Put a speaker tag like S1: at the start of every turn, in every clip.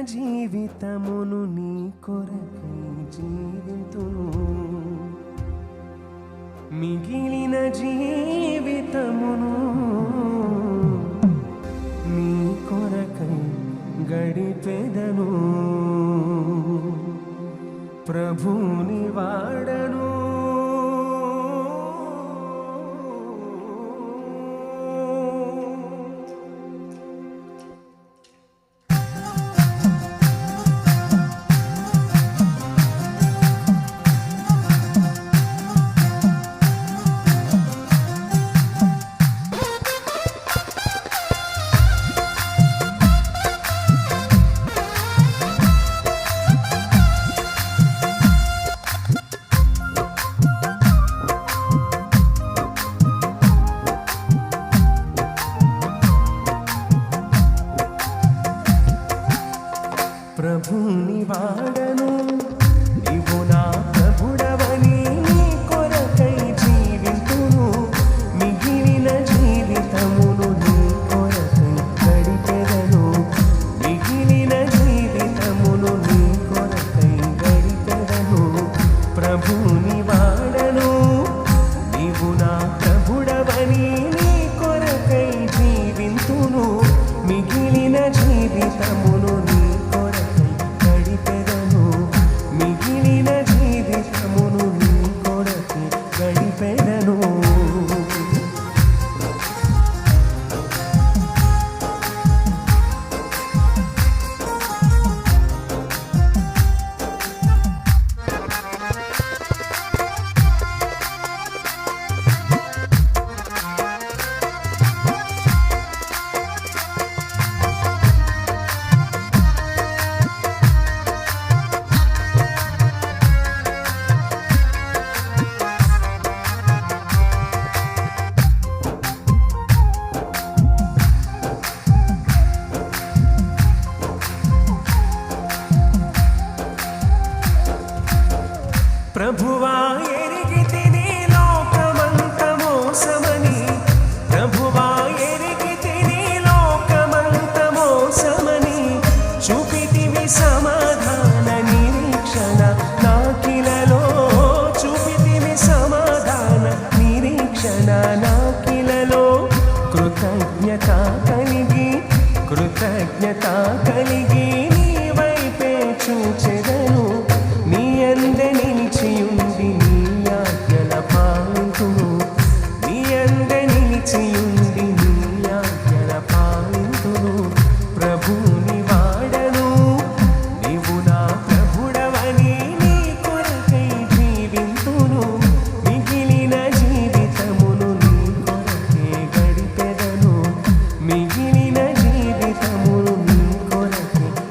S1: జీవితమును నీ కొరకు జీవితును మిగిలిన జీవితమును నీ కొరకై గడిపెదను. ప్రభుని వాడను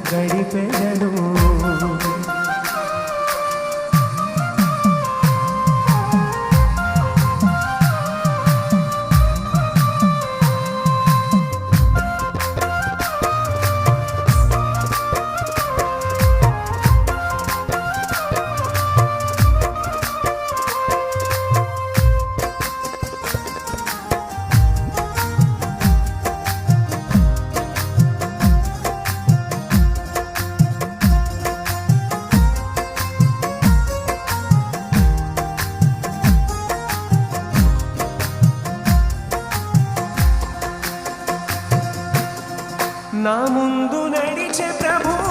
S1: గడిపెదను నా ముందు నడిచే ప్రభు.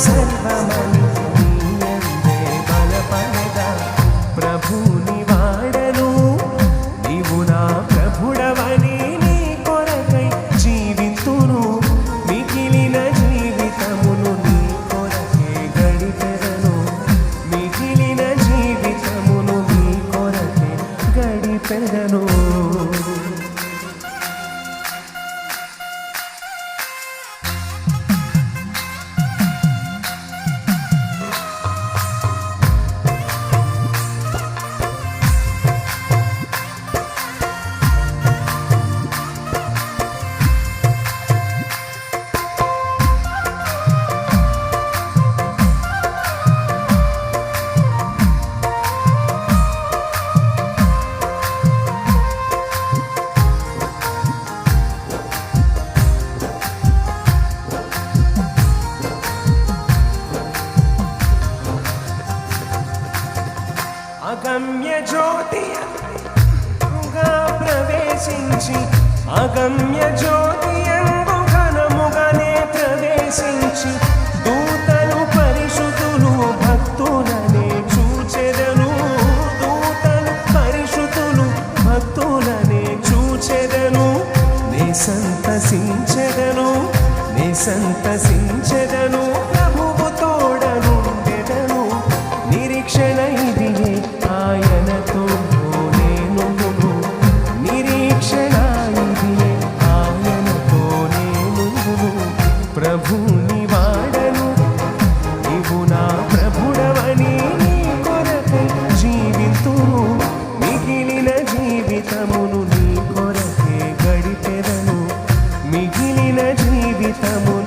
S1: selva maldita. జ్యోతి ప్రవేశించి అగమ్య జ్యోతి ఎందు ఘనముగానే ప్రవేశించి దూతలు 他不。